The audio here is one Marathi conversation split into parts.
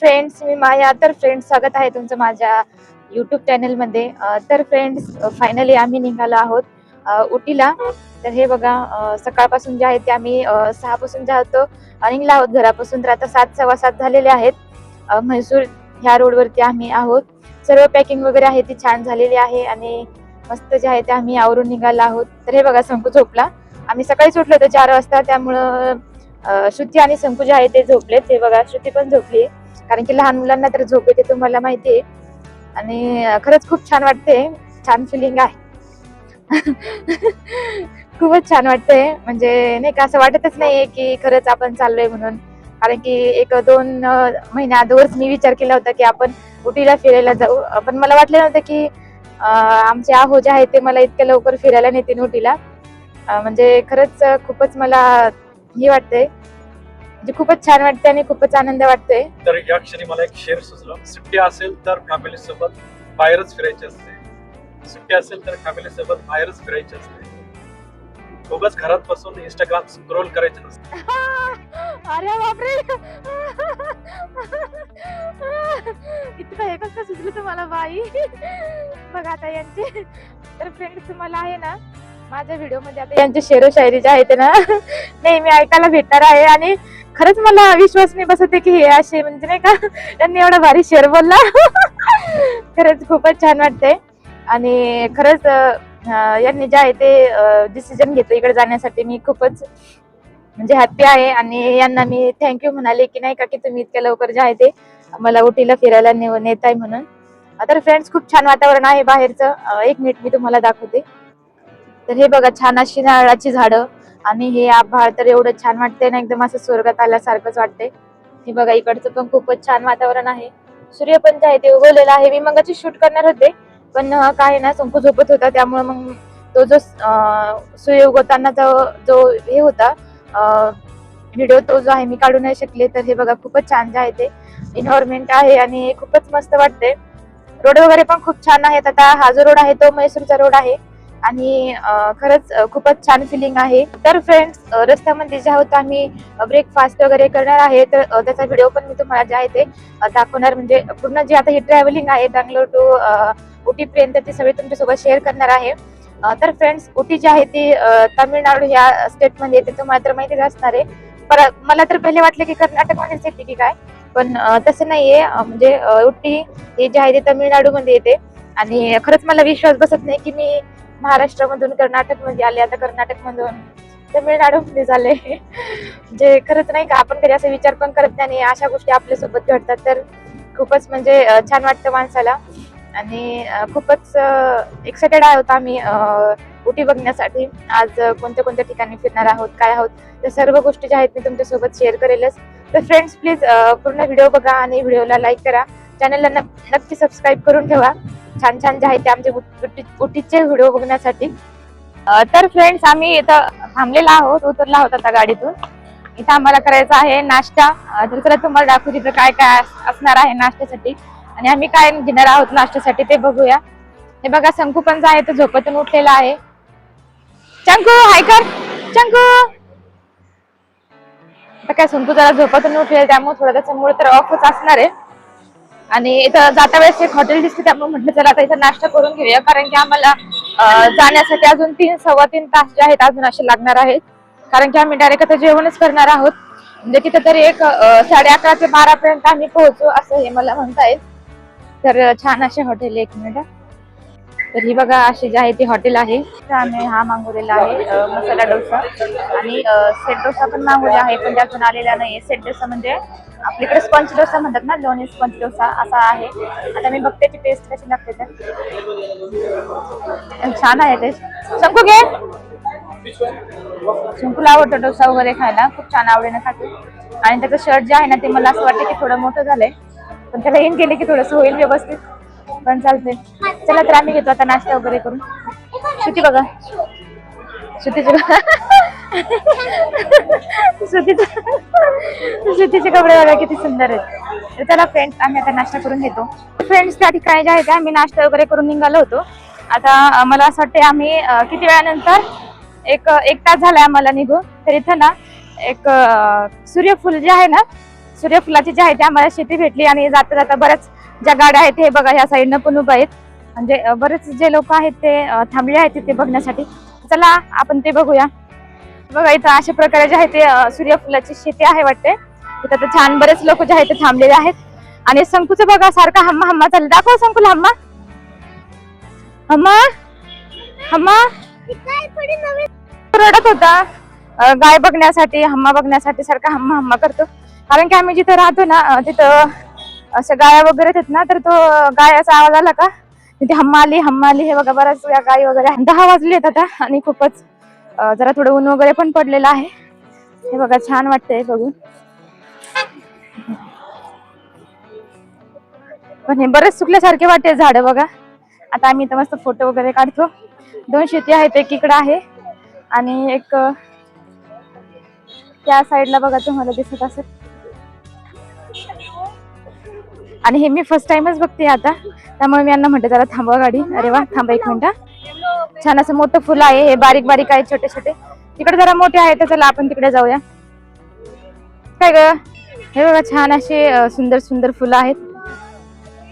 फ्रेंड्स मी माया तर फ्रेंड्स स्वागत आहे तुमचं माझ्या युट्यूब चॅनलमध्ये तर फ्रेंड्स फायनली आम्ही निघालो आहोत उटीला. तर हे बघा सकाळपासून जे आहे ते आम्ही सहापासून जे आहोत निघला आहोत घरापासून. तर आता सात सव्वा सात झालेले आहेत. म्हैसूर ह्या रोडवरती आम्ही आहोत. सर्व पॅकिंग वगैरे आहे ती छान झालेली आहे आणि मस्त जे आहे ते आम्ही आवरून निघालो आहोत. तर हे बघा शंकू झोपला. आम्ही सकाळीच उठलो होतो चार वाजता त्यामुळं श्रुती आणि शंकू जे आहे ते झोपलेत. हे बघा श्रुती पण झोपली कारण की लहान मुलांना तर झोप येते तुम्हाला माहिती आहे. आणि खरंच खूप छान वाटते. छान फिलिंग आहे. खूपच छान वाटतंय म्हणजे नाही का असं वाटतच नाहीये की खरंच आपण चाललोय म्हणून. कारण की एक दोन महिन्या अगोदरच मी विचार केला होता की आपण उटीला फिरायला जाऊ. पण मला वाटलं नव्हतं की आमचे आहो जे आहे ते मला इतक्या लवकर फिरायला नेतील उटीला. म्हणजे खरंच खूपच मला हे वाटतंय. म्हणजे खूपच छान वाटतंय आणि खूपच आनंद वाटतोय. तर या क्षणी मला एक शेअर सुचलं. सुट्टी असेल तर फॅमिली सोबत बाहेरच फिरायचे असते. सुट्टी असेल तर फॅमिली सोबत बाहेरच फिरायचे असते. उगाच घरात बसून इंस्टाग्राम स्क्रोल करायचे नसते. अरे बापरे! इतकं हे कसं सुचलं तुम्हाला बाई? बघा आता यांचे तर फ्रेंड्स तुम्हाला आहे ना माझ्या व्हिडिओमध्ये आता यांचे शेरो शायरी जे आहेत ना नेहमी ऐकायला भेटणार आहे आणि खरंच मला विश्वास नाही बसत आहे की हे असे म्हणजे नाही का त्यांनी एवढा भारी शेअर बोलला. खरंच खूपच छान वाटतंय. आणि खरंच यांनी जे आहे ते डिसिजन घेतलं इकडे जाण्यासाठी. मी खूपच म्हणजे हॅप्पी आहे आणि यांना मी थँक्यू म्हणाले की नाही का की तुम्ही इतक्या लवकर जे आहे ते मला उटीला फिरायला नेत आहे म्हणून. तर फ्रेंड्स खूप छान वातावरण आहे बाहेरचं. एक मिनिट मी तुम्हाला दाखवते. तर हे बघा छान अशी नारळाची झाडं. आणि हे आभाळ तर एवढं छान वाटतंय ना एकदम असं स्वर्गात आल्यासारखंच वाटतंय. हे बघा इकडचं पण खूपच छान वातावरण आहे. सूर्य पण जे आहे ते उगवलेला आहे. मी मगाची शूट करणार होते पण काय ना संपू झोपत होता त्यामुळे मग तो जो सूर्य उगवताना जो हे होता व्हिडिओ तो जो आहे मी काढू नाही शकले. तर हे बघा खूपच छान जे आहे ते एन्व्हायरमेंट आहे आणि खूपच मस्त वाटते रोड वगैरे पण खूप छान आहेत. आता हा जो रोड आहे तो म्हैसूरचा रोड आहे. आणि खरंच खूपच छान फिलिंग आहे. तर फ्रेंड्स रस्त्यामध्ये जे आहोत आम्ही ब्रेकफास्ट वगैरे करणार आहे तर त्याचा व्हिडिओ पण मी तुम्हाला जे आहे ते दाखवणार. म्हणजे पूर्ण जी आता ही ट्रॅव्हलिंग आहे बँगलोर टू उटीपर्यंत ते ती सगळी तुमच्यासोबत शेअर करणार आहे. तर फ्रेंड्स उटी जी आहे ती तामिळनाडू ह्या स्टेटमध्ये येते तुम्हाला तर माहितीच असणार आहे. पर मला तर पहिले वाटलं की कर्नाटकमध्येच येते की काय? पण तसं नाहीये. म्हणजे उटी हे जे आहे ते तामिळनाडूमध्ये येते. आणि खरंच मला विश्वास बसत नाही की मी महाराष्ट्रामधून कर्नाटकमध्ये आले आता कर्नाटकमधून. तमिळनाडूमध्ये झाले. जे खरंच नाही का आपण कधी असा विचार पण करत नाही अशा गोष्टी आपल्यासोबत घडतात. तर खूपच म्हणजे छान वाटतं माणसाला. आणि खूपच एक्सायटेड आहोत आम्ही उटी बघण्यासाठी. आज कोणत्या कोणत्या ठिकाणी फिरणार आहोत काय आहोत त्या सर्व गोष्टी ज्या आहेत मी तुमच्यासोबत शेअर करेलच. तर फ्रेंड्स प्लीज पूर्ण व्हिडिओ बघा आणि व्हिडिओला लाईक करा. चॅनलला नक्की सबस्क्राईब करून ठेवा. छान छान जे आहे ते आमचे उट- व्हिडिओ बघण्यासाठी. तर फ्रेंड्स आम्ही इथं थांबलेला आहोत उतरला आहोत आता गाडीतून. इथं आम्हाला करायचा आहे नाश्ता. तर चला तुम्हाला दाखवू तिथं काय काय असणार आहे नाश्त्यासाठी. आणि आम्ही काय घेणार आहोत नाश्त्यासाठी ते बघूया. हे बघा शंकू पण आहे तो झोपतून उठलेला आहे. चंकू हाय कर. चंकू आता काय शंकू जरा झोपतून उठले त्यामुळे थोडं त्याचा तर ऑफच असणार आहे. आणि इथं जाता वेळेस एक हॉटेल दिसते त्यामुळे म्हटलं चला आता इथं नाश्ता करून घेऊया. कारण की आम्हाला जाण्यासाठी अजून तीन सव्वा तीन तास जे आहेत अजून असे लागणार आहेत. कारण की आम्ही डायरेक्ट आता जेवणच करणार आहोत. म्हणजे तिथं तरी एक साडे अकरा ते बारा पर्यंत आम्ही पोहोचू असं हे मला म्हणता येईल तर छान असे हॉटेल एक मिनिट तर ही बघा अशी जी आहे ती हॉटेल आहे. आम्ही हा मागवलेला आहे मसाला डोसा. आणि सेट डोसा पण मागवला आहे पण त्यातून आलेला नाही सेट डोसा म्हणजे आपल्याकडे स्पंच डोसा म्हणतात ना दोन्ही स्पंच डोसा असा आहे. आता मी बघते त्याची टेस्ट कशी लागते तर. छान आहे टेस्ट शंकू घे. शंकूला आवडतो डोसा वगैरे खायला खूप छान आवडीने खाते आणि त्याचं शर्ट जे आहे ना ते मला असं वाटतं की थोडं मोठं झालंय. पण त्याला येऊन गेले की थोडंसं होईल व्यवस्थित. पण चालते चला तर आम्ही घेतो आता नाश्ता वगैरे करून. श्रुती बघा. श्रुतीचे श्रुतीचे श्रुतीचे कपडे बघा किती सुंदर आहेत. तर चला फ्रेंड्स आम्ही आता नाश्ता करून घेतो. फ्रेंड्स त्या ठिकाणी जे आहे ते आम्ही नाश्ता वगैरे करून निघालो होतो. आता मला असं वाटते आम्ही किती वेळानंतर एक एक तास झालाय आम्हाला निघून. तर इथं ना एक सूर्यफूल जे आहे ना सूर्यफुलाची जी आहे ती आम्हाला शेती भेटली आणि जाता जाता बऱ्याच ज्या गाड्या आहेत हे बघा ह्या साईडनं पण उभा आहेत. म्हणजे बरेच जे लोक आहेत ते थांबले आहेत तिथे बघण्यासाठी. चला आपण ते बघूया. बघा इथं अशा प्रकारे जे आहे ते सूर्यफुलाची शेती आहे वाटते. इथं तर छान बरेच लोक जे आहेत ते थांबलेले आहेत. आणि संकूचं बघा सारखा हम्मा हम्मा चाललं दाखव संकुला हम्मा. हम्मा. हम्मा. रडत होता. गाय बघण्यासाठी हम्मा बघण्यासाठी सारखा हम्मा हम्मा करतो. कारण की आम्ही जिथं राहतो ना तिथं अशा गाया वगैरे आहेत ना तर तो अं, गायाचा आवाज आला का? तिथे हम्माली हम्माली हे बघा बऱ्याच वेळा वगैरे दहा वाजले आहेत आता आणि खूपच जरा थोडं ऊन वगैरे पण पडलेलं आहे. हे बघा छान वाटतंय बघून. पण हे बरेच सुकल्यासारखे वाटते झाड बघा. आता आम्ही इथं मस्त फोटो वगैरे काढतो. दोन शेती आहेत एक इकडं आहे आणि एक त्या साईडला बघा तुम्हाला दिसत असेल. आणि हे मी फर्स्ट टाइमच बघते आता. त्यामुळे मी यांना म्हणते जरा थांबवा गाडी. अरे वा थांबा एक मिनिट. छान असं मोठं फुलं आहे हे बारीक बारीक आहे छोटे छोटे. तिकडे जरा मोठे आहे तर चला आपण तिकडे जाऊया. काय ग? हे बघा छान असे सुंदर सुंदर फुलं आहेत.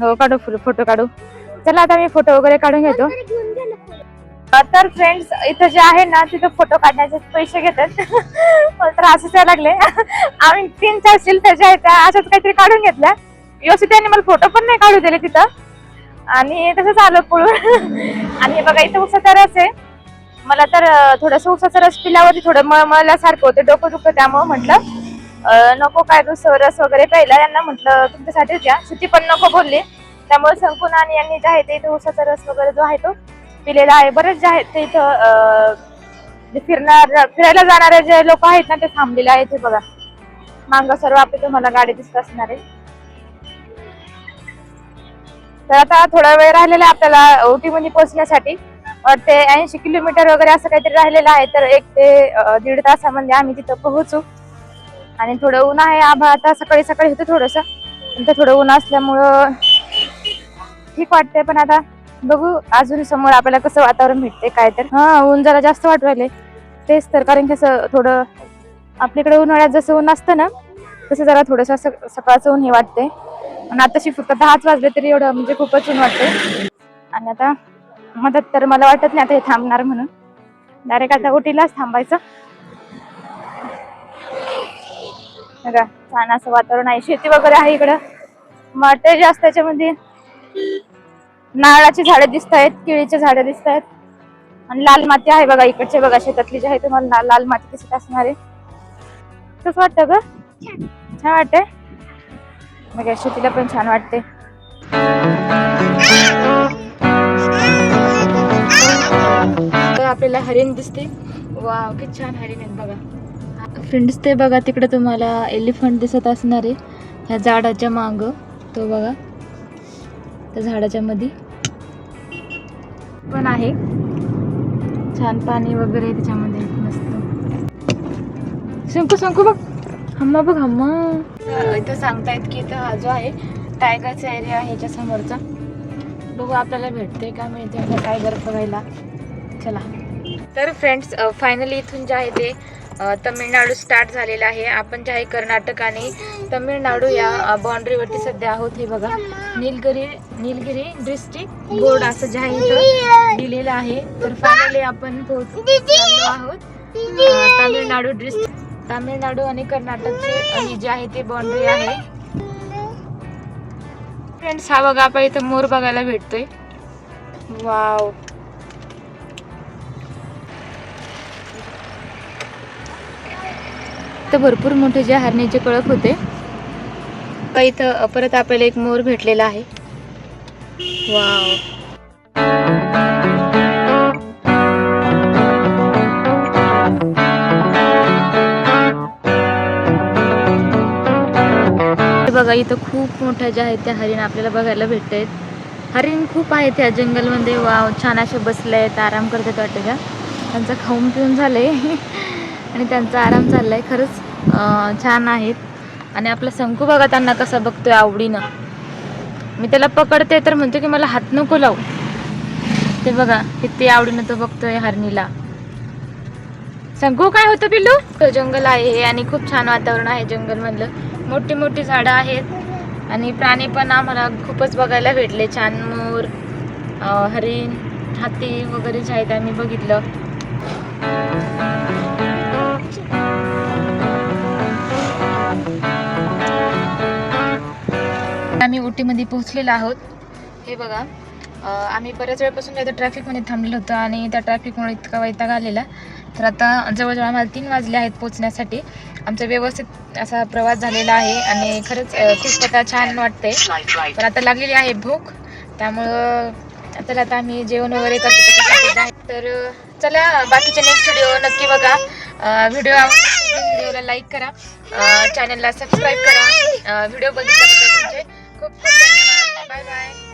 हो काढू फुलं फोटो काढू. चला आता मी फोटो वगैरे काढून घेतो. तर फ्रेंड्स इथं जे आहे ना तिथं फोटो काढण्याचे पैसे घेतात. तर असंच यायला लागले आम्ही तीन चार शिल्प ज्या आहेत त्या अशाच काहीतरी काढून घेतल्या. व्यवस्थित त्यांनी मला फोटो पण नाही काढू दिले तिथं. आणि तसंच आलं पळून आणि बघा इथं उसाचा रस आहे. मला तर थोडंसं उसाचा रस पिल्यावरती थोडं मळमळल्यासारखं होतं डोकं दुखतं त्यामुळे म्हटलं नको काय रस रस वगैरे प्यायला. यांना म्हटलं तुमच्यासाठीच घ्या सुती पण नको बोलली. त्यामुळे संकुन आणि यांनी जे आहे ते इथं उसाचा रस वगैरे जो आहे तो पिलेला आहे. बरेच जे आहेत ते इथं फिरणार फिरायला जाणारे जे लोक आहेत ना ते थांबलेले आहेत. हे बघा. मांग सर्व आपली तुम्हाला गाडी दिसत असणार आहे. तर आता थोडा वेळ राहिलेला आहे आपल्याला ओटी मध्ये पोहोचण्यासाठी. वाटते ऐंशी किलोमीटर वगैरे असं काहीतरी राहिलेलं आहे तर एक ते दीड तासामध्ये आम्ही तिथं पोहोचू. आणि थोडं ऊन आहे आभा आता सकाळी सकाळी होतं थोडस. नंतर थोडं ऊन असल्यामुळं ठीक वाटतंय पण आता बघू अजून समोर आपल्याला कसं वातावरण भेटते काय तर. हा ऊन जरा जास्त वाटू राहिले तेच तर कारण की असं थोडं आपल्याकडे उन्हाळ्यात जसं ऊन असतं ना तसं जरा थोडंसं सकाळचं ऊन हे वाटते आणि आताशी फक्त दहाच वाजले तरी एवढं म्हणजे खूपच ऊन वाटते आणि आता मदत तर मला वाटत नाही आता हे थांबणार म्हणून. डायरेक्ट आता ओटीलाच थांबायचं. बघा छान असं वातावरण आहे. शेती वगैरे आहे इकडं. मटे जास्त त्याच्यामध्ये नारळाची झाडं दिसत आहेत केळीचे झाडं दिसत आहेत आणि लाल माती आहे बघा इकडचे. बघा शेतातली जी आहे तुम्हाला लाल- माती दिसत असणार आहे. कसं वाटतं ग? छान वाटते बघा शेतीला पण छान वाटते तर आपल्याला हरिण दिसते. वाव किती छान हरिण आहेत बघा. फ्रेंड्स ते बघा तिकडे तुम्हाला एलिफंट दिसत असणार आहे. ह्या झाडाच्या माग तो बघा. त्या झाडाच्या मध्ये पण आहे. छान पाणी वगैरे त्याच्यामध्ये मस्त. शंकू शंकू बघ. हम्मा बघ हम्मा इथं सांगतायत की इथं हा जो आहे टायगरचा एरिया आहे ह्याच्या समोरचा. बघू आपल्याला भेटते का मिळते टायगर बघायला. चला. तर फ्रेंड्स फायनली इथून जे आहे ते तमिळनाडू स्टार्ट झालेलं आहे. आपण जे आहे कर्नाटक आणि तमिळनाडू या बाउंड्रीवरती सध्या आहोत. हे बघा. निलगिरी निलगिरी डिस्ट्रिक्ट बोर्ड असं जे आहे इथं दिलेलं आहे. तर फायनली आपण पोहोच चाललो आहोत. तामिळनाडू डिस्ट्रिक्ट तामिळनाडू आणि कर्नाटकची ही जी आहे ती बाउंड्री आहे. फ्रेंड्स हा बघा आपण इथं मोर बघायला भेटतोय. वाव तर भरपूर मोठे जे हरणीचे कळप होते. का इथं परत आपल्याला एक मोर भेटलेला आहे. वाव बघा इथं खूप मोठ्या ज्या आहेत त्या हरिण आपल्याला बघायला भेटत आहेत हरिण खूप आहेत त्या जंगलमध्ये. वाव छान असे बसले आहेत आराम करतात वाटतं का त्यांचं खाऊन पिऊन झालंय. आणि त्यांचा आराम चाललाय. खरंच छान आहेत. आणि आपला शंकू बघा त्यांना कसा बघतोय आवडीनं. मी त्याला पकडते तर म्हणतो की मला हात नको लावू. ते बघा किती आवडीनं तो बघतोय हरणीला. शंकू काय होतं पिल्लू? जंगल आहे हे आणि खूप छान वातावरण आहे जंगलमधलं. मोठी मोठी झाडं आहेत. आणि प्राणी पण आम्हाला खूपच बघायला भेटले. छान मोर हरिण हाती वगैरे जे आहेत आम्ही बघितलं. आम्ही उटीमध्ये पोहोचलेलो आहोत. हे बघा आम्ही बऱ्याच वेळपासून इथं ट्रॅफिकमध्ये थांबलेलो होतो आणि त्या ट्रॅफिकमुळे इतका वैताग आलेला. तर आता जवळजवळ आम्हाला तीन वाजले आहेत पोचण्यासाठी आमचा व्यवस्थित असा प्रवास झालेला आहे आणि खरंच खूप आता छान वाटते पण आता लागलेली आहे भूक त्यामुळं तर आता आम्ही जेवण वगैरे करतो तर चला बाकीचे नेक्स्ट व्हिडिओ नक्की बघा. व्हिडिओ व्हिडिओला लाईक करा. चॅनलला सबस्क्राईब करा. व्हिडिओ बघितल्याबद्दल तुमचे खूप खूप धन्यवाद. Bye bye